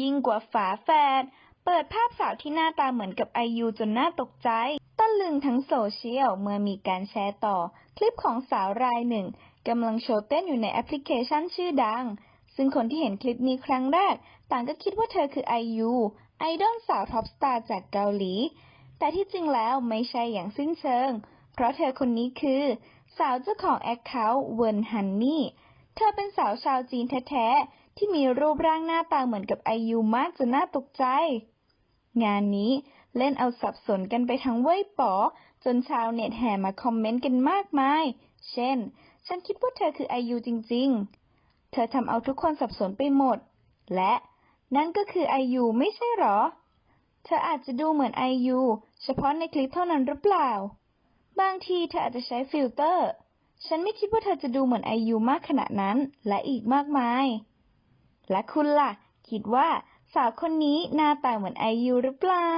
ยิ่งกว่าฝาแฝด เปิดภาพสาวที่หน้าตาเหมือนกับไอยูจนน่าตกใจตะลึงทั้งโซเชียลเมื่อมีการแชร์ต่อ คลิปของสาวรายหนึ่งกำลังโชว์เต้นอยู่ในแอปพลิเคชันชื่อดัง ซึ่งคนที่เห็นคลิปนี้ครั้งแรก ต่างก็คิดว่าเธอคือไอยูไอดอลสาวท็อปสตาร์จากเกาหลี แต่ที่จริงแล้วไม่ใช่อย่างสิ้นเชิง เพราะเธอคนนี้คือ สาวเจ้าของแอคเคาท์เวิร์นฮันนี่ เธอเป็นสาวชาวจีนแท้ๆ ที่มีรูปร่างหน้าตาเหมือนกับไอยูมากจนน่าตกใจ งานนี้เล่นเอาสับสนกันไปทั้งเว่ยป๋อ จนชาวเน็ตแห่มาคอมเมนต์กันมากมาย เช่น ฉันคิดว่าเธอคือไอยูจริง ๆ เธอทำเอาทุกคนสับสนไปหมด และนั่นก็คือไอยูไม่ใช่หรอ เธออาจจะดูเหมือนไอยูเฉพาะในคลิปเท่านั้นหรือเปล่า บางทีเธออาจจะใช้ฟิลเตอร์ ฉันไม่คิดว่าเธอจะดูเหมือนไอยูมากขนาดนั้น และอีกมากมาย และคุณล่ะ คิดว่าสาวคนนี้หน้าตาเหมือนไอยูหรือเปล่า